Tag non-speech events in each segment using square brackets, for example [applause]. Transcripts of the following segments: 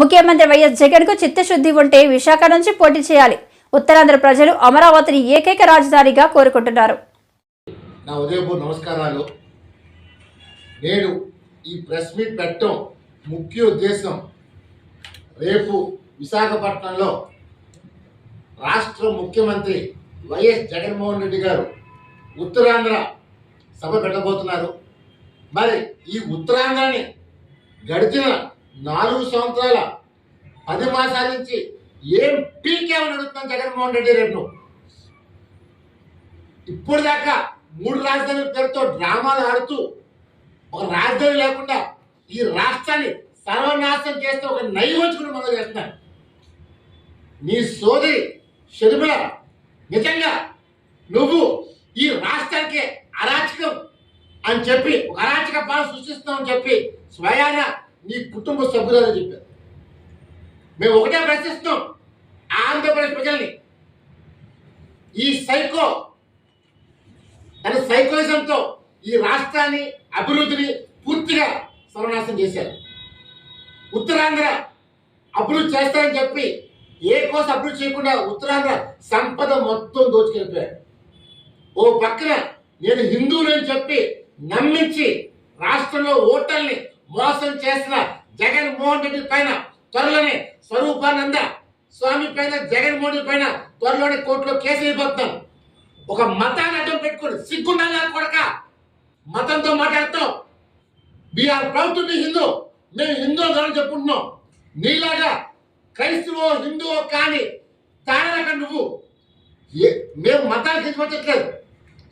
ముఖ్యమంత్రి వైఎస్ జగన్కు చిత్తశుద్ధి ఉంటే విశాఖ నుంచి పోటీ చేయాలి. ఉత్తరాంధ్ర ప్రజలు అమరావతిని ఏకైక రాజధానిగా కోరుకుంటున్నారు. నా ఉదయపూర్ నమస్కారాలు. నేను ఈ ప్రెస్ మీట్ పెట్టడం ముఖ్య ఉద్దేశం. రేపు విశాఖపట్నంలో రాష్ట్ర ముఖ్యమంత్రి వైఎస్ జగన్మోహన్ రెడ్డి గారు ఉత్తరాంధ్ర సభ పెట్టబోతున్నారు. మరి ఈ ఉత్తరాంధ్రని గడిచిన నాలుగు సంవత్సరాల పది మాసాల నుంచి ఏం పీకేమని అడుగుతున్నాను జగన్మోహన్ రెడ్డి రేపు. ఇప్పుడు దాకా మూడు రాజధానుల పేరుతో డ్రామాలు ఆడుతూ ఒక రాజధాని లేకుండా ఈ రాష్ట్రాన్ని సర్వనాశనం చేస్తే ఒక నైవంచుకుని మొదలు చేస్తున్నారు. నీ సోదరి షర్మిల నిజంగా నువ్వు ఈ రాష్ట్రానికి అరాచకం అని చెప్పి ఒక అరాచక పాలన సృష్టిస్తామని చెప్పి స్వయాన నీ కుటుంబ సభ్యులని చెప్పారు. మేము ఒకటే ప్రశ్నిస్తున్నాం ఆంధ్రప్రదేశ్ ప్రజల్ని. ఈ సైకో తన సైకోయిజంతో ఈ రాష్ట్రాన్ని అభివృద్ధిని పూర్తిగా సర్వనాశనం చేశారు. ఉత్తరాంధ్ర అభివృద్ధి చేస్తారని చెప్పి ఏ కోసం అభివృద్ధి చేయకుండా ఉత్తరాంధ్ర సంపద మొత్తం దోచుకెళ్ళిపోయాడు ఓ పక్కన నేను హిందువులని చెప్పి నమ్మించి రాష్ట్రంలో ఓటర్ని మోసం చేసిన జగన్మోహన్ రెడ్డి పైన త్వరలోనే స్వరూపానంద స్వామి పైన జగన్మోహన్ రెడ్డి పైన త్వరలోనే కోర్టులో కేసు అయిపోతున్నాను ఒక మతాన్ని అడ్డం పెట్టుకుని సిగ్గుండాలా కొడక మతంతో మాట్లాడతాం. బీఆర్ ప్రౌడ్ హిందూ మేము హిందూ అని చెప్పుకుంటున్నాం. నీలాగా క్రైస్తవో హిందువో కానీ తానక నువ్వు ఏ- మేము మతానికి కించపట్టట్లేదు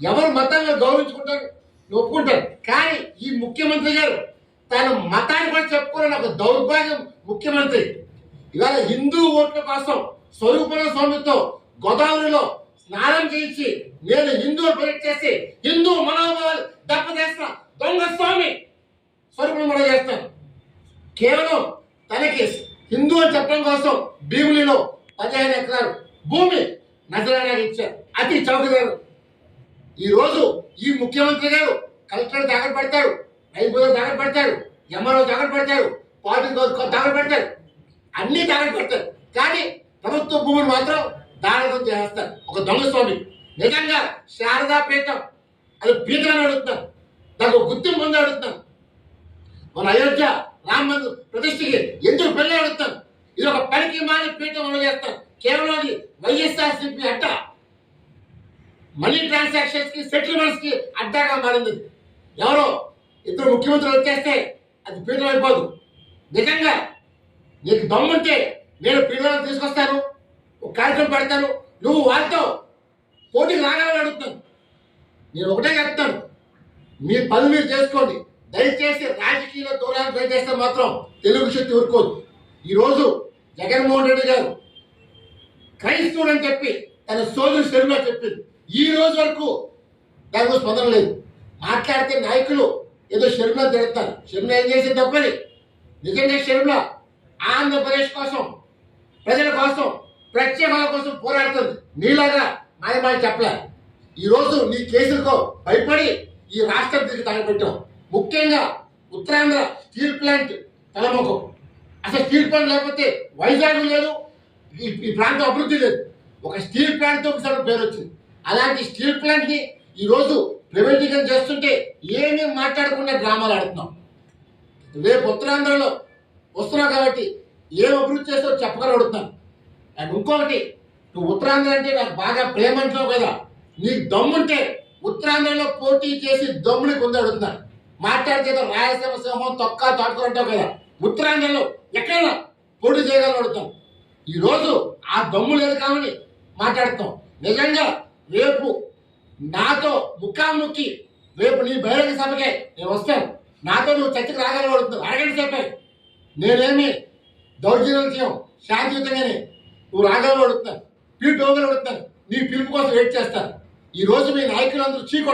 ఎవరు మతాన్ని గౌరవించుకుంటారు? ఒప్పుకుంటారు. కానీ ఈ ముఖ్యమంత్రి గారు తన మతాన్ని కూడా చెప్పుకోలేని ఒక దౌర్భాగ్యం ముఖ్యమంత్రి. ఇవాళ హిందూ ఓట్ల కోసం స్వరూపణ స్వామితో గోదావరిలో స్నానం చేయించి నేను హిందూ ప్రొజెక్ట్ చేసి హిందూ మనోభావాలు దెబ్బతీస్తున్న దొంగ స్వామి స్వరూపణ మనం చేస్తాను. కేవలం తనకి హిందూ అని చెప్పడం కోసం భీములిలో పదిహేను ఎకరాలు భూమి నజరానాకి ఇచ్చారు. అతి చౌకదారు. ఈ రోజు ఈ ముఖ్యమంత్రి గారు కలెక్టర్ దగ్గర పెడతాడు రైతు దాఖలు పెడతారు. ఎంఆర్ఓ దాఖలు పెడతారు. పార్టీ దాఖలు పెడతారు. అన్ని దాఖలు పెడతారు. కానీ ప్రభుత్వ భూములు మాత్రం దాఖలు చేస్తారు. ఒక దొంగస్వామి నిజంగా శారదా పీఠం అది పీఠాన్ని అడుగుతున్నాం దానికి గుర్తింపు ఉంది అడుగుతున్నాం మన అయోధ్య రామ మందిర్ ప్రతిష్టకి ఎందుకు పెళ్ళి అడుగుతాం ఇది ఒక పనికి మాని పీఠం అమలు కేవలం అది వైఎస్ఆర్ అట్ట మనీ ట్రాన్సాక్షన్స్కి సెటిల్మెంట్స్కి అడ్డాగా మారింది. ఎవరో ఇద్దరు ముఖ్యమంత్రులు వచ్చేస్తే అది పీడనం అయిపోదు. నిజంగా నీకు దమ్ముంటే నేను పీఠాలను తీసుకొస్తాను ఒక కార్యక్రమం పెడతాను నువ్వు వాళ్ళతో పోటీకి రాగాలని అడుగుతాను నేను ఒకటే చెప్తాను మీ పని మీరు చేసుకోండి. దయచేసి రాజకీయ దూరాన్ని దయచేస్తే మాత్రం తెలుగు శక్తి ఊరుకోదు. ఈరోజు జగన్మోహన్ రెడ్డి గారు క్రైస్తవుడు అని చెప్పి తన సోదరు శర్మ చెప్పింది. ఈ రోజు వరకు దాని స్పందన లేదు. మాట్లాడితే నాయకులు ఏదో షర్మిల తిరుగుతారు షర్మిల ఏం చేసే తప్పని నిజంగా షర్మిల ఆంధ్రప్రదేశ్ కోసం ప్రజల కోసం ప్రత్యేకాల కోసం పోరాడుతుంది. నీలాగా మాయమాయ చెప్పలే. చెప్పలేదు ఈరోజు నీ కేసులతో భయపడి ఈ రాష్ట్రం తిరిగి తగలబెట్టాం ముఖ్యంగా ఉత్తరాంధ్ర స్టీల్ ప్లాంట్ తలముఖం. అసలు స్టీల్ ప్లాంట్ లేకపోతే వైజాగ్ లేదు ఈ ఈ ప్రాంతం అభివృద్ధి లేదు. ఒక స్టీల్ ప్లాంట్తో ఒకసారి పేరు వచ్చింది అలాంటి స్టీల్ ప్లాంట్ని ఈరోజు ప్రైవేటీకరణ చేస్తుంటే ఏమీ మాట్లాడకుండా డ్రామాలు ఆడుతున్నాం. రేపు ఉత్తరాంధ్రలో వస్తున్నావు కాబట్టి ఏం అభివృద్ధి చేస్తావో చెప్పగలుగుతున్నాను అండ్ ఇంకొకటి నువ్వు ఉత్తరాంధ్ర అంటే నాకు బాగా ప్రేమ అంటున్నావు కదా. నీకు దమ్ముంటే ఉత్తరాంధ్రలో పోటీ చేసి దమ్ముని అడుగుతున్నాను మాట్లాడితే రాయలసీమ సింహం తొక్క తాటుకుంటావు కదా. ఉత్తరాంధ్రలో ఎక్కడైనా పోటీ చేయగలగలుగుతాం అడుగుతాం ఈరోజు ఆ దమ్ము లేదు కామని మాట్లాడుతాం నిజంగా రేపు నాతో ముఖాముఖి రేపు నీ బహిరంగ సభకే నేను వస్తాను. నాతో నువ్వు చర్చకు రాగలగలుగుతున్నావు అరగంట సేపే నేనేమి దౌర్జన్యం చేయం శాంతియుతంగానే నువ్వు రాగలగలుగుతున్నాను పీటు అడుగుతున్నాను. నీ పిలుపు కోసం వెయిట్ చేస్తాను. ఈ రోజు మీ నాయకులందరూ చీ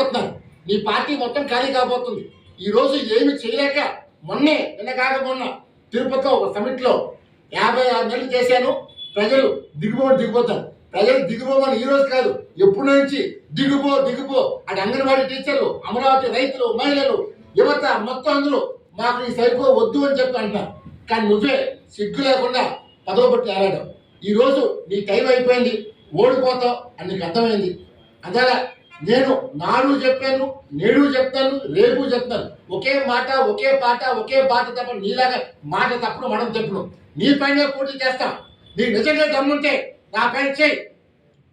నీ పార్టీ మొత్తం ఖాళీ కాబోతుంది. ఈ రోజు ఏమి చేయలేక మొన్నే నిన్న కాక మొన్న తిరుపతిలో ఒక సమిట్లో యాభై ఆరు నెలలు చేశాను. ప్రజలు దిగుబడి దిగిపోతారు. ప్రజలు దిగుబోమని ఈ రోజు కాదు ఎప్పటి నుంచి దిగుబో దిగుబో అటు అంగన్వాడీ టీచర్లు అమరావతి రైతులు మహిళలు యువత మొత్తం అందరూ మాకు ఈ సైకో వద్దు అని చెప్పి అంటారు కానీ నువ్వే సిగ్గు లేకుండా పదవ పట్టి ఆడాడు ఈ రోజు నీ టైం అయిపోయింది ఓడిపోతావు అని నీకు అర్థమైంది. అందువల్ల నేను నాడు చెప్పాను నేడు చెప్తాను రేపు చెప్తాను. ఒకే మాట ఒకే పాట ఒకే బాట తప్ప నీలాగా మాట తప్పుడు మనం తప్పుడు. నీ పైన పోటీ చేస్తాం. నీకు నిజంగా దమ్ముంటే నా పైన చేయి.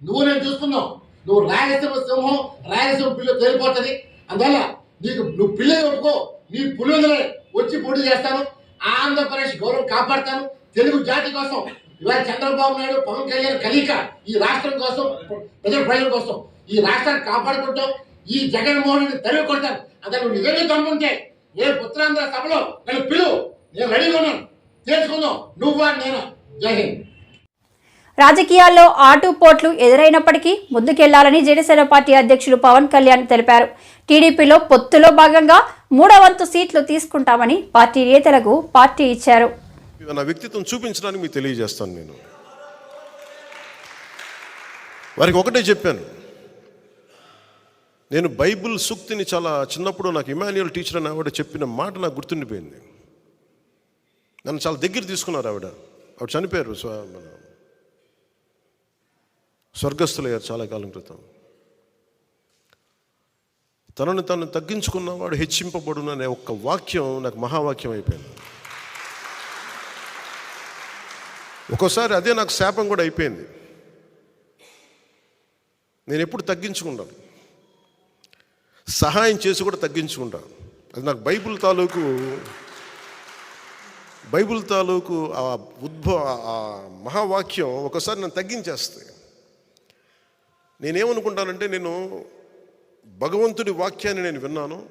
నువ్వు నేను చూసుకున్నావు నువ్వు రాయలసీమ సింహం రాయలసీమ పిల్ల తేలిపోతుంది. అందువల్ల నీకు నువ్వు పిల్ల ఒప్పుకో. నీ పులివెందులే వచ్చి పోటీ చేస్తాను. ఆంధ్రప్రదేశ్ గౌరవం కాపాడతాను. తెలుగు జాతి కోసం ఇవాళ చంద్రబాబు నాయుడు పవన్ కళ్యాణ్ కలిక ఈ రాష్ట్రం కోసం ప్రజల ప్రజల కోసం ఈ రాష్ట్రాన్ని కాపాడుకుంటాం. ఈ జగన్మోహన్ రెడ్డి తరిగి కొడతాను అతను నువ్వు నిజంగా తమ్ముంటే ఏ పుత్రాంధ్ర సభలో నన్ను పిలువు. నేను రెడీగా ఉన్నాను. తెలుసుకుందాం. నువ్వు అని నేను? జై హింద్. రాజకీయాల్లో ఆటుపోట్లు ఎదురైనప్పటికీ ముందుకెళ్ళాలని జనసేన పార్టీ అధ్యక్షులు పవన్ కళ్యాణ్ తెలిపారు. టీడీపీలో పొత్తులో భాగంగా మూడో వంతు సీట్లు తీసుకుంటామని పార్టీ నేతలకు పార్టీ ఇచ్చారు. నా వ్యక్తిత్వం చూపించడానికి మీకు తెలియజేస్తాను నేను. వారికి ఒకటే చెప్పాను. నేను బైబిల్ సూక్తిని చాలా చిన్నప్పుడు నాకు ఇమాన్యుయల్ టీచర్ అని ఆవిడ చెప్పిన మాట నాకు గుర్తుండిపోయింది. నన్ను చాలా దగ్గర తీసుకున్నారు ఆవిడ. ఆవిడ చనిపోయారు మన స్వర్గస్థులయ్యారు చాలా కాలం క్రితం. తనను తను తగ్గించుకున్నవాడు హెచ్చింపబడును అనే ఒక్క వాక్యం నాకు మహావాక్యం అయిపోయింది. ఒక్కోసారి అదే నాకు శాపం కూడా అయిపోయింది. నేను ఎప్పుడు తగ్గించుకుంటాను. సహాయం చేసి కూడా తగ్గించుకుంటాను. అది నాకు బైబిల్ తాలూకు బైబిల్ తాలూకు ఆ ఉద్భవ ఆ మహావాక్యం ఒకసారి నన్ను తగ్గించేస్తాయి. నేనేమనుకుంటానంటే నేను భగవంతుడి వాక్యాన్ని నేను విన్నాను.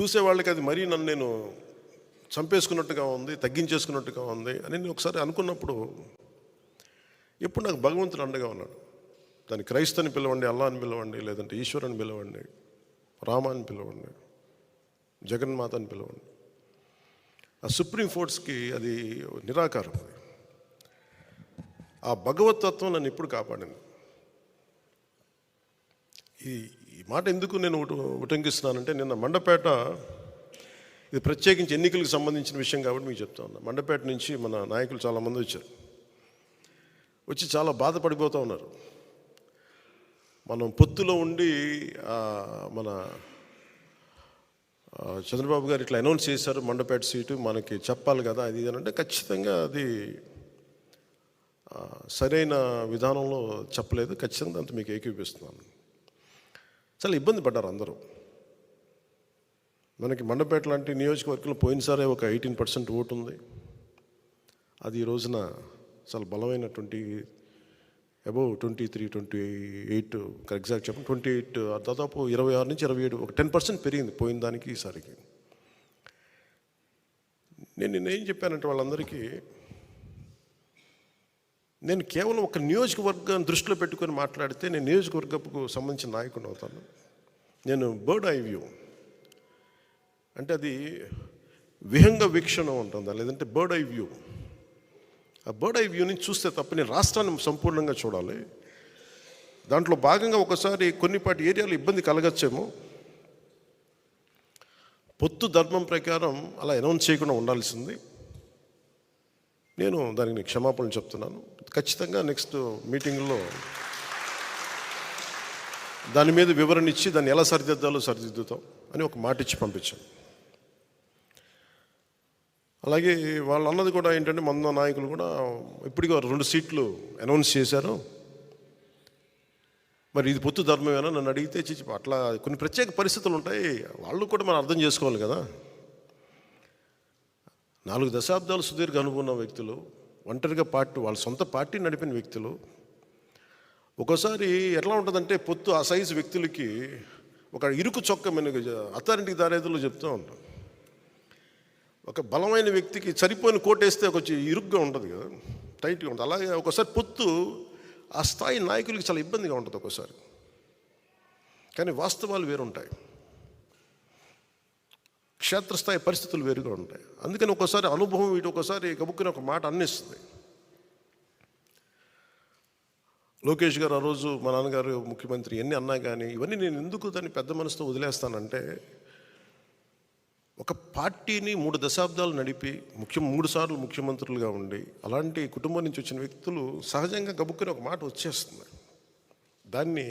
చూసేవాళ్ళకి అది మరీ నన్ను నేను చంపేసుకున్నట్టుగా ఉంది తగ్గించేసుకున్నట్టుగా ఉంది అని నేను ఒకసారి అనుకున్నప్పుడు ఎప్పుడు నాకు భగవంతుడు అండగా ఉన్నాడు. దాన్ని క్రైస్తని పిలవండి అల్లా అని పిలవండి లేదంటే ఈశ్వరుని పిలవండి రామ అని పిలవండి జగన్మాత అని పిలవండి. ఆ సుప్రీం కోర్ట్స్కి అది నిరాకారం. ఆ భగవతత్వం నన్ను ఇప్పుడు కాపాడింది? ఈ ఈ మాట ఎందుకు నేను ఉటంకిస్తున్నానంటే నిన్న మండపేట ఇది ప్రత్యేకించి ఎన్నికలకు సంబంధించిన విషయం కాబట్టి మీకు చెప్తా ఉన్నా. మండపేట నుంచి మన నాయకులు చాలామంది వచ్చారు. వచ్చి చాలా బాధపడిపోతూ ఉన్నారు. మనం పొత్తులో ఉండి మన చంద్రబాబు గారు ఇట్లా అనౌన్స్ చేశారు మండపేట సీటు మనకి చెప్పాలి కదా అది అని అంటే ఖచ్చితంగా అది సరైన విధానంలో చెప్పలేదు. ఖచ్చితంగా అంత మీకు ఏకీపిస్తున్నాను చాలా ఇబ్బంది పడ్డారు అందరూ. మనకి మండపేట లాంటి నియోజకవర్గంలో పోయినసారే ఒక ఎయిటీన్ పర్సెంట్ ఓటు ఉంది. అది ఈ రోజున చాలా బలమైన twenty above twenty three twenty eight exact చెప్పండి. ట్వంటీ ఎయిట్ దాదాపు ఇరవై ఆరు నుంచి ఇరవై ఏడు ఒక టెన్ పర్సెంట్ పెరిగింది పోయిన దానికి ఈసారికి. నేను నిన్న ఏం చెప్పానంటే వాళ్ళందరికీ నేను కేవలం ఒక నియోజకవర్గాన్ని దృష్టిలో పెట్టుకొని మాట్లాడితే నేను నియోజకవర్గపు సంబంధించిన నాయకుడు అవుతాను. నేను బర్డ్ ఐ వ్యూ. అంటే అది విహంగ వీక్షణ ఉంటుందా? లేదంటే బర్డ్ ఐ వ్యూ. ఆ బర్డ్ ఐ వ్యూ నుంచి చూస్తే తప్ప నేను రాష్ట్రాన్ని సంపూర్ణంగా చూడాలి. దాంట్లో భాగంగా ఒకసారి కొన్నిపాటి ఏరియాలో ఇబ్బంది కలగచ్చేమో. పొత్తు ధర్మం ప్రకారం అలా అనౌన్స్ చేయకుండా ఉండాల్సింది. నేను దానికి క్షమాపణలు చెప్తున్నాను. ఖచ్చితంగా నెక్స్ట్ మీటింగ్లో దాని మీద వివరణ ఇచ్చి దాన్ని ఎలా సరిదిద్దాలో సరిదిద్దుతాం అని ఒక మాట ఇచ్చి పంపించాను అలాగే వాళ్ళు అన్నది కూడా ఏంటంటే మన నాయకులు కూడా ఇప్పటికీ రెండు సీట్లు అనౌన్స్ చేశారు. మరి ఇది పొత్తు ధర్మమేనా నన్ను అడిగితే చిచ్చి అట్లా కొన్ని ప్రత్యేక పరిస్థితులు ఉంటాయి. వాళ్ళు కూడా మనం అర్థం చేసుకోవాలి కదా. నాలుగు దశాబ్దాలు సుదీర్ఘ అనుభవం ఉన్న వ్యక్తులు ఒంటరిగా పార్టీ వాళ్ళ సొంత పార్టీ నడిపిన వ్యక్తులు ఒక్కోసారి ఎట్లా ఉంటుందంటే పొత్తు ఆ సైజు వ్యక్తులకి ఒక ఇరుకు చొక్క మెనుగు అథారిటీ దారేదులు చెప్తూ ఉంటాం. ఒక బలమైన వ్యక్తికి సరిపోయిన కోటేస్తే కొంచెం ఇరుగ్గా ఉంటుంది కదా టైట్గా ఉంటుంది. అలాగే ఒకసారి పొత్తు ఆ స్థాయి నాయకులకి చాలా ఇబ్బందిగా ఉంటుంది ఒక్కోసారి. కానీ వాస్తవాలు వేరుంటాయి. క్షేత్రస్థాయి పరిస్థితులు వేరుగా ఉంటాయి. అందుకని ఒక్కోసారి అనుభవం వీటి ఒకసారి గబుక్కుని ఒక మాట అన్నిస్తుంది. లోకేష్ గారు ఆ రోజు మా నాన్నగారు ముఖ్యమంత్రి ఎన్ని అన్నా కానీ ఇవన్నీ నేను ఎందుకు దాన్ని పెద్ద మనసుతో వదిలేస్తానంటే ఒక పార్టీని మూడు దశాబ్దాలు నడిపి ముఖ్య మూడు సార్లు ముఖ్యమంత్రులుగా ఉండి అలాంటి కుటుంబం నుంచి వచ్చిన వ్యక్తులు సహజంగా గబుక్కుని ఒక మాట వచ్చేస్తుంది. దాన్ని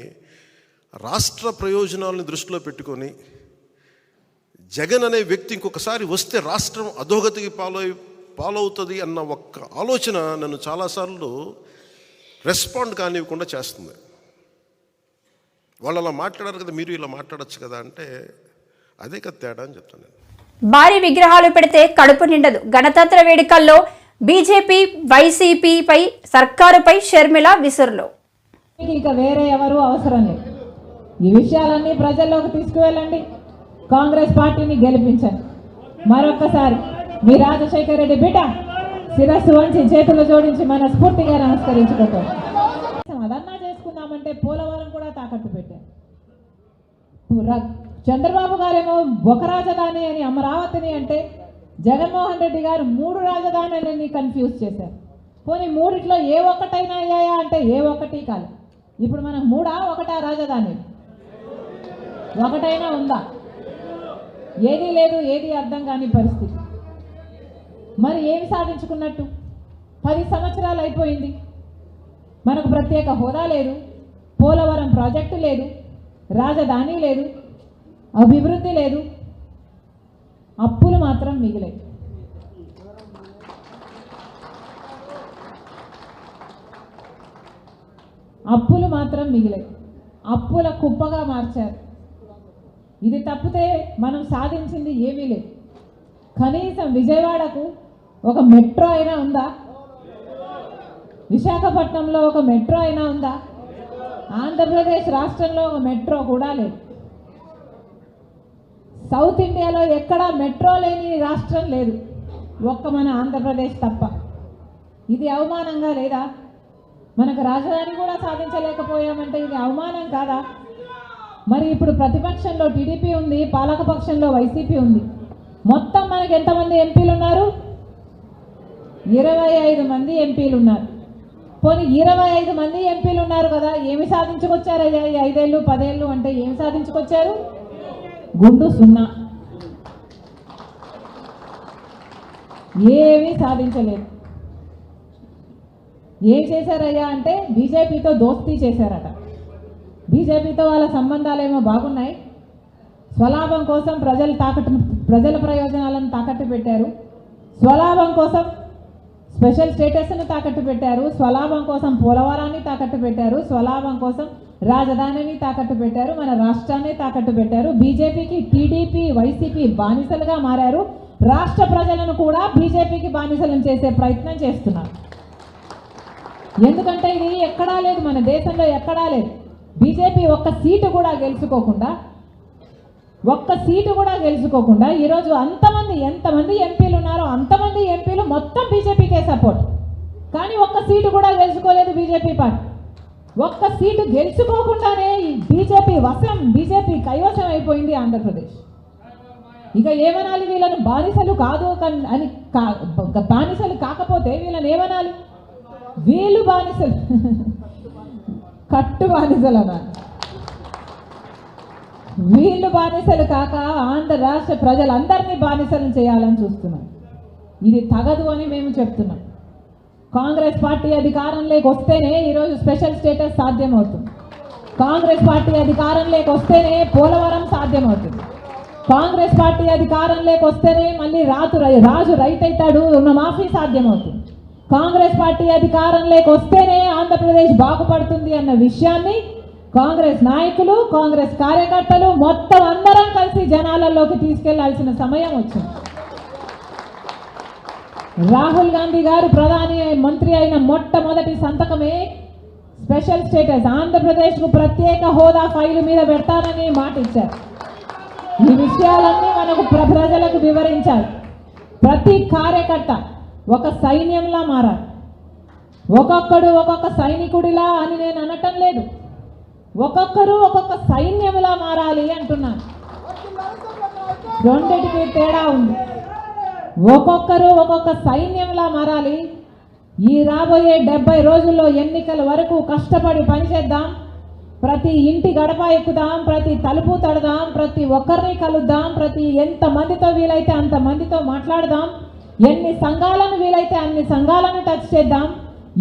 రాష్ట్ర ప్రయోజనాలను దృష్టిలో పెట్టుకొని జగన్ అనే వ్యక్తి ఇంకొకసారి వస్తే రాష్ట్రం అధోగతికి పాలై పాలవుతుంది అన్న ఒక్క ఆలోచన నన్ను చాలాసార్లు రెస్పాండ్ కానివ్వకుండా చేస్తుంది. వాళ్ళు అలా మాట్లాడారు కదా మీరు ఇలా మాట్లాడచ్చు కదా అంటే అదే కదా తేడా అని చెప్తాను నేను. భారీ విగ్రహాలు పెడితే కడుపు నిండదు. గణతంత్ర వేడుకల్లో బీజేపీ వైసీపీపై సర్కారుపై షర్మిల విసురులు. ఇక వేరే ఎవరు అవసరం లేదు. ఈ విషయాలన్నీ ప్రజల్లోకి తీసుకువెళ్ళండి. కాంగ్రెస్ పార్టీని గెలిపించండి. మరొక్కసారి మీ రాజశేఖర రెడ్డి బిడ్డ శిరస్సు వంచి చేతులు జోడించి మన స్ఫూర్తిగా నమస్కరించుకుంటాం. అదన్నా చేసుకుందామంటే పోలవరం కూడా తాకట్టు పెట్టారు. చంద్రబాబు గారేమో ఒక రాజధాని అని అమరావతిని అంటే జగన్మోహన్ రెడ్డి గారు మూడు రాజధానులని కన్ఫ్యూజ్ చేశారు. పోనీ మూడిట్లో ఏ ఒక్కటైనా అయ్యాయా అంటే ఏ ఒక్కటి కాదు. ఇప్పుడు మనకు మూడా ఒకటా రాజధాని? ఒకటైనా ఉందా? ఏదీ లేదు ఏది అర్థం కాని పరిస్థితి. మరి ఏమి సాధించుకున్నట్టు? పది సంవత్సరాలు అయిపోయింది. మనకు ప్రత్యేక హోదా లేదు. పోలవరం ప్రాజెక్టు లేదు. రాజధాని లేదు. అభివృద్ధి లేదు. అప్పులు మాత్రం మిగిలాయి. అప్పులు మాత్రం మిగిలాయి. అప్పుల కుప్పగా మార్చారు. ఇది తప్పితే మనం సాధించింది ఏమీ లేదు. కనీసం విజయవాడకు ఒక మెట్రో అయినా ఉందా? విశాఖపట్నంలో ఒక మెట్రో అయినా ఉందా? ఆంధ్రప్రదేశ్ రాష్ట్రంలో ఒక మెట్రో కూడా లేదు. సౌత్ ఇండియాలో ఎక్కడా మెట్రో లేని రాష్ట్రం లేదు. ఒక్క మన ఆంధ్రప్రదేశ్ తప్ప. ఇది అవమానంగా లేదా? మనకు రాజధాని కూడా సాధించలేకపోయామంటే ఇది అవమానం కాదా? మరి ఇప్పుడు ప్రతిపక్షంలో టీడీపీ ఉంది పాలకపక్షంలో వైసీపీ ఉంది. మొత్తం మనకి ఎంతమంది ఎంపీలు ఉన్నారు? ఇరవై ఐదు మంది ఎంపీలు ఉన్నారు. పోనీ ఇరవై ఐదు మంది ఎంపీలు ఉన్నారు కదా ఏమి సాధించుకొచ్చారు అయ్యా ఈ ఐదేళ్ళు పదేళ్ళు అంటే ఏమి సాధించుకొచ్చారు? గుండు సున్నా. ఏమీ సాధించలేదు. ఏం చేశారయ్యా అంటే బీజేపీతో దోస్తీ చేశారట. బీజేపీతో వాళ్ళ సంబంధాలేమో బాగున్నాయి. స్వలాభం కోసం ప్రజలు తాకట్టు ప్రజల ప్రయోజనాలను తాకట్టు పెట్టారు. స్వలాభం కోసం స్పెషల్ స్టేటస్ను తాకట్టు పెట్టారు. స్వలాభం కోసం పోలవరాన్ని తాకట్టు పెట్టారు. స్వలాభం కోసం రాజధానిని తాకట్టు పెట్టారు. మన రాష్ట్రాన్ని తాకట్టు పెట్టారు. బీజేపీకి టీడీపీ వైసీపీ బానిసలుగా మారారు. రాష్ట్ర ప్రజలను కూడా బీజేపీకి బానిసలను చేసే ప్రయత్నం చేస్తున్నారు. ఎందుకంటే ఇది ఎక్కడా లేదు. మన దేశంలో ఎక్కడా లేదు. బీజేపీ ఒక్క సీటు కూడా గెలుచుకోకుండా ఒక్క సీటు కూడా గెలుచుకోకుండా ఈరోజు అంతమంది ఎంతమంది ఎంపీలు ఉన్నారో అంతమంది ఎంపీలు మొత్తం బీజేపీకే సపోర్ట్. కానీ ఒక్క సీటు కూడా గెలుచుకోలేదు బీజేపీ పార్టీ. ఒక్క సీటు గెలుచుకోకుండానే బీజేపీ వశం బీజేపీ కైవశం అయిపోయింది ఆంధ్రప్రదేశ్. ఇక ఏమనాలి వీళ్ళను? బానిసలు కాదు అని బానిసలు కాకపోతే వీళ్ళని ఏమనాలి? వీళ్ళు బానిసలు. [laughs] కట్టు బానిసలు అన్నారు వీళ్ళు బానిసలు కాక ఆంధ్ర రాష్ట్ర ప్రజలందరినీ బానిసలు చేయాలని చూస్తున్నాం. ఇది తగదు అని మేము చెప్తున్నాం. కాంగ్రెస్ పార్టీ అధికారంలోకి వస్తేనే ఈరోజు స్పెషల్ స్టేటస్ సాధ్యమవుతుంది. కాంగ్రెస్ పార్టీ అధికారంలోకి వస్తేనే పోలవరం సాధ్యమవుతుంది. కాంగ్రెస్ పార్టీ అధికారంలోకి వస్తేనే మళ్ళీ రాతు రాజు రైతు అవుతాడు రుణమాఫీ సాధ్యమవుతుంది. కాంగ్రెస్ పార్టీ అధికారంలోకి వస్తేనే ఆంధ్రప్రదేశ్ బాగుపడుతుంది అన్న విషయాన్ని కాంగ్రెస్ నాయకులు కాంగ్రెస్ కార్యకర్తలు మొత్తం అందరం కలిసి జనాలలోకి తీసుకెళ్ళాల్సిన సమయం వచ్చింది. రాహుల్ గాంధీ గారు ప్రధాని మంత్రి అయిన మొట్టమొదటి సంతకమే స్పెషల్ స్టేటస్. ఆంధ్రప్రదేశ్కు ప్రత్యేక హోదా ఫైలు మీద పెడతానని మాట ఇచ్చారు. ఈ విషయాలన్నీ మనకు ప్ర- ప్రజలకు వివరించాలి ప్రతి కార్యకర్త ఒక సైన్యంలా మారాలి ఒక్కొక్కడు ఒక్కొక్క సైనికుడిలా అని నేను అనటం లేదు. ఒక్కొక్కరు ఒక్కొక్క సైన్యంలా మారాలి అంటున్నాను రెండిటికి తేడా ఉంది. ఒక్కొక్కరు ఒక్కొక్క సైన్యంలా మారాలి. ఈ రాబోయే డెబ్బై రోజుల్లో ఎన్నికల వరకు కష్టపడి పనిచేద్దాం. ప్రతి ఇంటి గడప ఎక్కుదాం ప్రతి తలుపు తడదాం ప్రతి ఒక్కరిని కలుద్దాం ప్రతి ఎంతమందితో వీలైతే అంత మందితో మాట్లాడదాం. ఎన్ని సంఘాలను వీలైతే అన్ని సంఘాలను టచ్ చేద్దాం.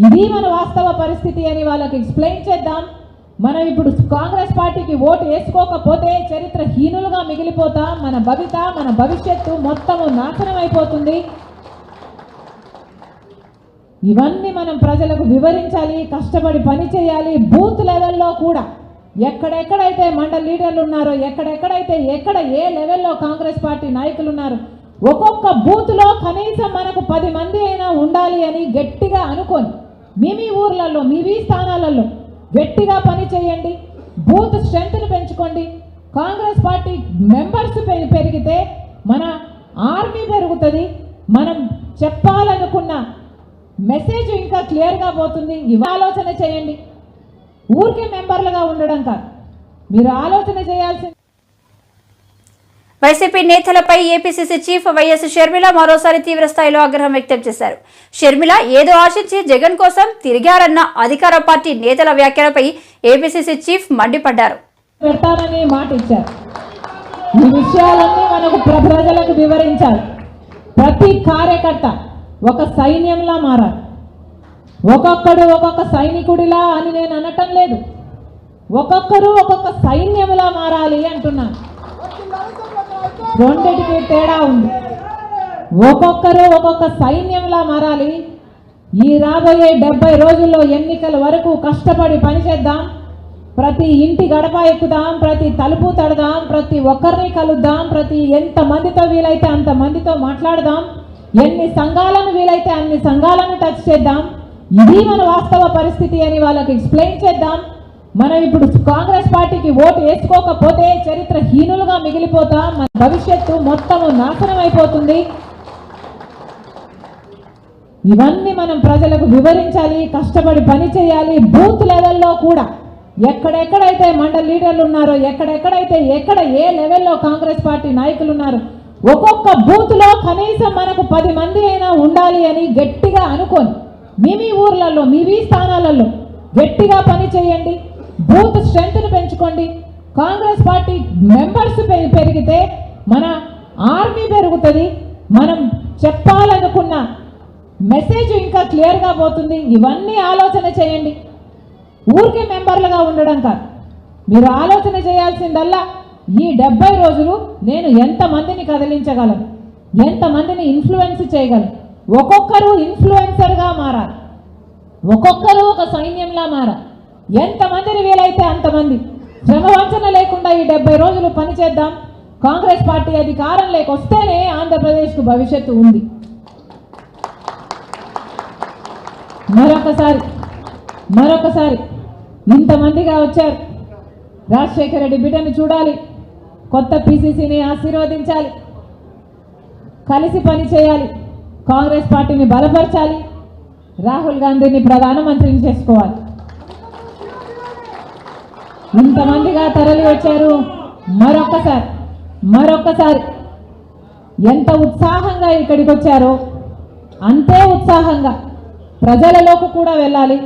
ఇది మన వాస్తవ పరిస్థితి అని వాళ్ళకి ఎక్స్ప్లెయిన్ చేద్దాం. మనం ఇప్పుడు కాంగ్రెస్ పార్టీకి ఓటు వేసుకోకపోతే చరిత్ర హీనులుగా మిగిలిపోతాం మన భవిత మన భవిష్యత్తు మొత్తము నాశనం అయిపోతుంది. ఇవన్నీ మనం ప్రజలకు వివరించాలి కష్టపడి పని చేయాలి బూత్ లెవెల్లో కూడా. ఎక్కడెక్కడైతే మండల లీడర్లు ఉన్నారో ఎక్కడెక్కడైతే ఎక్కడ ఏ లెవెల్లో కాంగ్రెస్ పార్టీ నాయకులు ఉన్నారు ఒక్కొక్క బూత్లో కనీసం మనకు పది మంది అయినా ఉండాలి అని గట్టిగా అనుకొని. మీ మీ ఊర్లలో మీ మీ స్థానాలలో గట్టిగా పని చేయండి బూత్ స్ట్రెంగ్త్ని పెంచుకోండి. కాంగ్రెస్ పార్టీ మెంబర్స్ పె- పెరిగితే మన ఆర్మీ పెరుగుతుంది. మనం చెప్పాలనుకున్న మెసేజ్ ఇంకా క్లియర్గా పోతుంది. ఇవి ఆలోచన చేయండి. ఊరికే మెంబర్లుగా ఉండడం కాదు. మీరు ఆలోచన చేయాల్సింది వైసీపీ నేతలపై ఏపీసీసీ చీఫ్ వైఎస్ షర్మిల మరోసారి తీవ్ర స్థాయిలో ఆగ్రహం వ్యక్తం చేశారు. షర్మిల ఏదో ఆశించి జగన్ కోసం తిరిగారన్న అధికార పార్టీ నేతల వ్యాఖ్యలపై ఏపీసీసీ చీఫ్ మండిపడ్డారు. పెడతానని మాట ఇచ్చారు. ఈ విషయాలన్నీ మనకు ప్ర- ప్రజలకు వివరించాలి. ప్రతి కార్యకర్త ఒక సైన్యంలా మారాలి. ఒక్కొక్కడు ఒక్కొక్క సైనికుడిలా అని నేను అనటం లేదు. ఒక్కొక్కరు ఒక్కొక్క సైన్యంలా మారాలి అంటున్నాను రెండిటికి తేడా ఉంది. ఒక్కొక్కరు ఒక్కొక్క సైన్యంలా మారాలి. ఈ రాబోయే డెబ్బై రోజుల్లో ఎన్నికల వరకు కష్టపడి పనిచేద్దాం. ప్రతి ఇంటి గడప ఎక్కుదాం ప్రతి తలుపు తడదాం ప్రతి ఒక్కరిని కలుద్దాం ప్రతి ఎంతమందితో వీలైతే అంత మందితో మాట్లాడదాం. ఎన్ని సంఘాలను వీలైతే అన్ని సంఘాలను టచ్ చేద్దాం. ఇది మన వాస్తవ పరిస్థితి అని వాళ్ళకి ఎక్స్ప్లెయిన్ చేద్దాం. మనం ఇప్పుడు కాంగ్రెస్ పార్టీకి ఓటు వేసుకోకపోతే చరిత్ర హీనులుగా మిగిలిపోతాం మన భవిష్యత్తు మొత్తము నాశనం అయిపోతుంది. ఇవన్నీ మనం ప్రజలకు వివరించాలి కష్టపడి పని చేయాలి బూత్ లెవెల్లో కూడా. ఎక్కడెక్కడైతే మండల లీడర్లు ఉన్నారో ఎక్కడెక్కడైతే ఎక్కడ ఏ లెవెల్లో కాంగ్రెస్ పార్టీ నాయకులు ఉన్నారు ఒక్కొక్క బూత్లో కనీసం మనకు పది మంది అయినా ఉండాలి అని గట్టిగా అనుకోని మీ మీ ఊర్లలో మీ మీ స్థానాలలో గట్టిగా పని చేయండి. బూత్ స్ట్రెంగ్త్ని పెంచుకోండి. కాంగ్రెస్ పార్టీ మెంబర్స్ పె- పెరిగితే మన ఆర్మీ పెరుగుతుంది. మనం చెప్పాలనుకున్న మెసేజ్ ఇంకా క్లియర్గా పోతుంది. ఇవన్నీ ఆలోచన చేయండి. ఊరికే మెంబర్లుగా ఉండడం కాదు. మీరు ఆలోచన చేయాల్సిందల్లా ఈ డెబ్బై రోజులు నేను ఎంతమందిని కదిలించగలను? ఎంతమందిని ఇన్ఫ్లుయెన్స్ చేయగలను? ఒక్కొక్కరు ఇన్ఫ్లుయెన్సర్గా మారాలి. ఒక్కొక్కరు ఒక సైన్యంలా మారాలి. ఎంతమందిని వీలైతే అంతమంది? శ్రమవంచన లేకుండా ఈ డెబ్బై రోజులు పనిచేద్దాం కాంగ్రెస్ పార్టీ అధికారం లేకొస్తేనే ఆంధ్రప్రదేశ్కు భవిష్యత్తు ఉంది. మరొకసారి మరొకసారి ఇంతమందిగా వచ్చారు. రాజశేఖర రెడ్డి బిడ్డను చూడాలి. కొత్త పిసిసిని ఆశీర్వదించాలి. కలిసి పని చేయాలి. కాంగ్రెస్ పార్టీని బలపరచాలి. రాహుల్ గాంధీని ప్రధానమంత్రిని చేసుకోవాలి. ఇంతమందిగా తరలి వచ్చారు. మరొక్కసారి మరొక్కసారి ఎంత ఉత్సాహంగా ఇక్కడికి వచ్చారో అంతే ఉత్సాహంగా ప్రజలలోకి కూడా వెళ్ళాలి.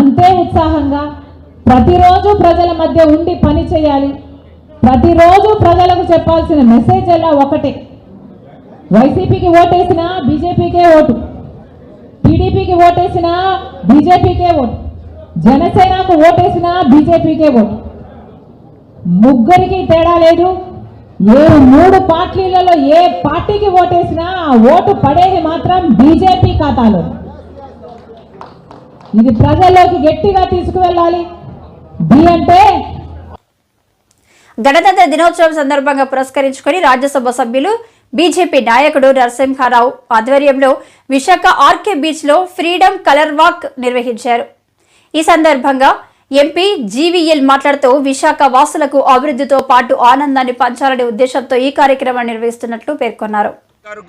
అంతే ఉత్సాహంగా ప్రతిరోజు ప్రజల మధ్య ఉండి పని చేయాలి. ప్రతిరోజు ప్రజలకు చెప్పాల్సిన మెసేజ్ ఎలా ఒకటే. వైసీపీకి ఓటేసినా బీజేపీకే ఓటు. టీడీపీకి ఓటేసినా బీజేపీకే ఓటు. జనసేనకు ఓటేసినా బీజేపీకే ఓటు. ముగ్గురికి తేడా లేదు. ఏ మూడు పార్టీలలో ఏ పార్టీకి ఓటేసినా ఆ ఓటు పడేది మాత్రం బీజేపీ ఖాతాలో. ఇది ప్రజల్లోకి గట్టిగా తీసుకువెళ్ళాలి. బి అంటే గణతంత్ర దినోత్సవం సందర్భంగా పురస్కరించుకొని రాజ్యసభ సభ్యులు బీజేపీ నాయకుడు నరసింహారావు ఆధ్వర్యంలో విశాఖ ఆర్కే బీచ్లో ఫ్రీడమ్ కలర్ వాక్ నిర్వహించారు. ఈ సందర్భంగా ఎంపీ జీవీఎల్ మాట్లాడుతూ విశాఖ వాసులకు అభివృద్ధితో పాటు ఆనందాన్ని పంచాలనే ఉద్దేశంతో ఈ కార్యక్రమాన్ని నిర్వహిస్తున్నట్లు పేర్కొన్నారు.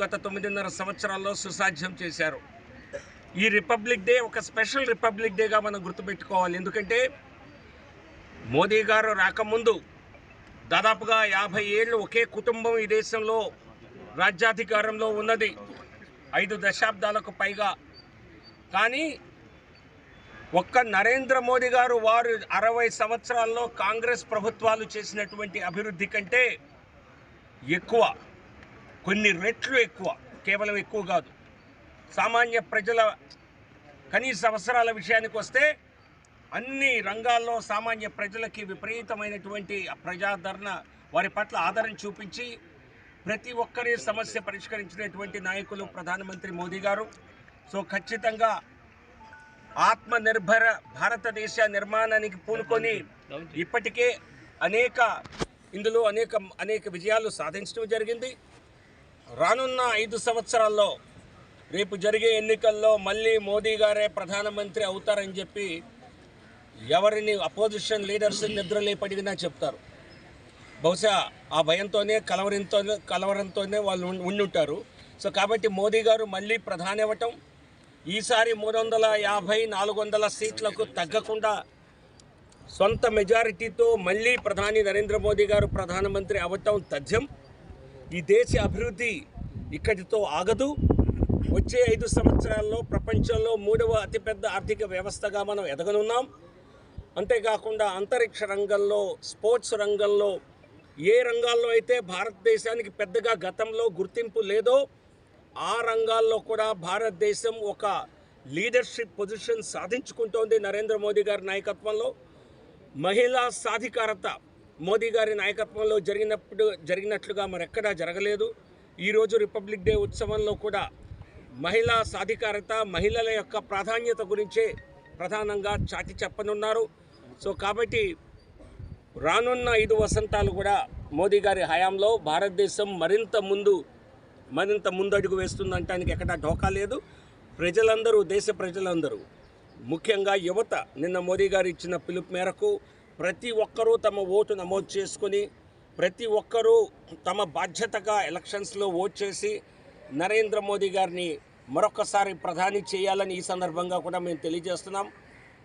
గత తొమ్మిదిన్నర సంవత్సరాల్లో సుసాధ్యం చేశారు. ఈ రిపబ్లిక్ డే ఒక స్పెషల్ రిపబ్లిక్ డేగా మనం గుర్తుపెట్టుకోవాలి. ఎందుకంటే మోదీ గారు రాకముందు దాదాపుగా యాభై ఏళ్ళు ఒకే కుటుంబం ఈ దేశంలో రాజ్యాధికారంలో ఉన్నది. ఐదు దశాబ్దాలకు పైగా. కానీ ఒక్క నరేంద్ర మోదీ గారు వారు అరవై సంవత్సరాల్లో కాంగ్రెస్ ప్రభుత్వాలు చేసినటువంటి అభివృద్ధి కంటే ఎక్కువ కొన్ని రెట్లు ఎక్కువ కేవలం ఎక్కువ కాదు. సామాన్య ప్రజల కనీస అవసరాల విషయానికి వస్తే అన్ని రంగాల్లో సామాన్య ప్రజలకి విపరీతమైనటువంటి ప్రజాదరణ వారి పట్ల ఆదరణ చూపించి ప్రతి ఒక్కరి సమస్య పరిష్కరించినటువంటి నాయకులు ప్రధానమంత్రి మోదీ గారు. సో ఖచ్చితంగా ఆత్మనిర్భర భారతదేశ నిర్మాణానికి పూనుకొని ఇప్పటికే అనేక ఇందులో అనేక అనేక విజయాలు సాధించడం జరిగింది. రానున్న ఐదు సంవత్సరాల్లో రేపు జరిగే ఎన్నికల్లో మళ్ళీ మోదీ గారే ప్రధానమంత్రి అవుతారని చెప్పి ఎవరిని అపోజిషన్ లీడర్స్ నిద్రలేపి అడిగినా చెప్తారు. బహుశా ఆ భయంతోనే కలవరంతోనే కలవరంతోనే వాళ్ళు ఉండుంటారు. సో కాబట్టి మోదీ గారు మళ్ళీ ప్రధాని అవ్వటం ఈసారి మూడు వందల యాభై నాలుగు వందల సీట్లకు తగ్గకుండా సొంత మెజారిటీతో మళ్ళీ ప్రధాని నరేంద్ర మోదీ గారు ప్రధానమంత్రి అవ్వటం తథ్యం. ఈ దేశ అభివృద్ధి ఇక్కడితో ఆగదు. వచ్చే ఐదు సంవత్సరాల్లో ప్రపంచంలో మూడవ అతిపెద్ద ఆర్థిక వ్యవస్థగా మనం ఎదగనున్నాం. అంతేకాకుండా అంతరిక్ష రంగంలో స్పోర్ట్స్ రంగంలో ఏ రంగాల్లో అయితే భారతదేశానికి పెద్దగా గతంలో గుర్తింపు లేదో ఆ రంగాల్లో కూడా భారతదేశం ఒక లీడర్షిప్ పొజిషన్ సాధించుకుంటోంది నరేంద్ర మోదీ గారి నాయకత్వంలో. మహిళా సాధికారత మోదీ గారి నాయకత్వంలో జరిగినప్పుడు జరిగినట్లుగా మరెక్కడా జరగలేదు. ఈరోజు రిపబ్లిక్ డే ఉత్సవంలో కూడా మహిళా సాధికారత మహిళల యొక్క ప్రాధాన్యత గురించే ప్రధానంగా చాటి చెప్పనున్నారు. సో కాబట్టి రానున్న ఐదు వసంతాలు కూడా మోదీ గారి హయాంలో భారతదేశం మరింత ముందు మరింత ముందడుగు వేస్తుందంటానికి ఎక్కడా ఢోకా లేదు. ప్రజలందరూ దేశ ప్రజలందరూ ముఖ్యంగా యువత నిన్న మోదీ గారు ఇచ్చిన పిలుపు మేరకు ప్రతి ఒక్కరూ తమ ఓటు నమోదు చేసుకుని ప్రతి ఒక్కరూ తమ బాధ్యతగా ఎలక్షన్స్లో ఓట్ చేసి నరేంద్ర మోదీ గారిని మరొకసారి ప్రధాని చేయాలని ఈ సందర్భంగా కూడా మేము తెలియజేస్తున్నాం.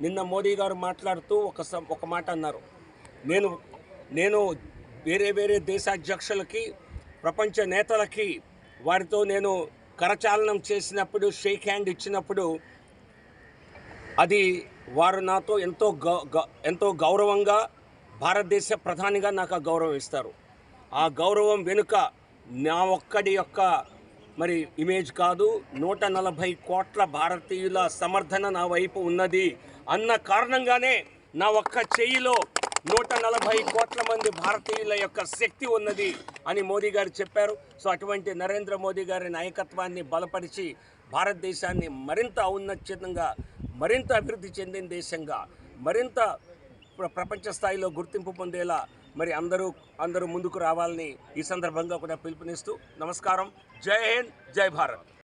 నిన్న మోదీ గారు మాట్లాడుతూ ఒక ఒక మాట అన్నారు. నేను నేను వేరే వేరే దేశాధ్యక్షులకి ప్రపంచ నేతలకి వారితో నేను కరచాలనం చేసినప్పుడు షేక్ హ్యాండ్ ఇచ్చినప్పుడు అది వారు నాతో ఎంతో గౌ- ఎంతో గౌరవంగా భారతదేశ ప్రధానిగా నాకు ఆ గౌరవం ఇస్తారు. ఆ గౌరవం వెనుక నా ఒక్కడి యొక్క మరి ఇమేజ్ కాదు నూట నలభై కోట్ల భారతీయుల సమర్థన నా వైపు ఉన్నది అన్న కారణంగానే నా ఒక్క చెయ్యిలో నూట నలభై కోట్ల మంది భారతీయుల యొక్క శక్తి ఉన్నది అని మోదీ గారు చెప్పారు. సో అటువంటి నరేంద్ర మోదీ గారి నాయకత్వాన్ని బలపరిచి భారతదేశాన్ని మరింత ఔన్నత్యంగా మరింత అభివృద్ధి చెందిన దేశంగా మరింత ప్రపంచ స్థాయిలో గుర్తింపు పొందేలా మరి అందరూ అందరూ ముందుకు రావాలని ఈ సందర్భంగా కూడా పిలుపునిస్తూ నమస్కారం. జై హింద్ జై భారత్.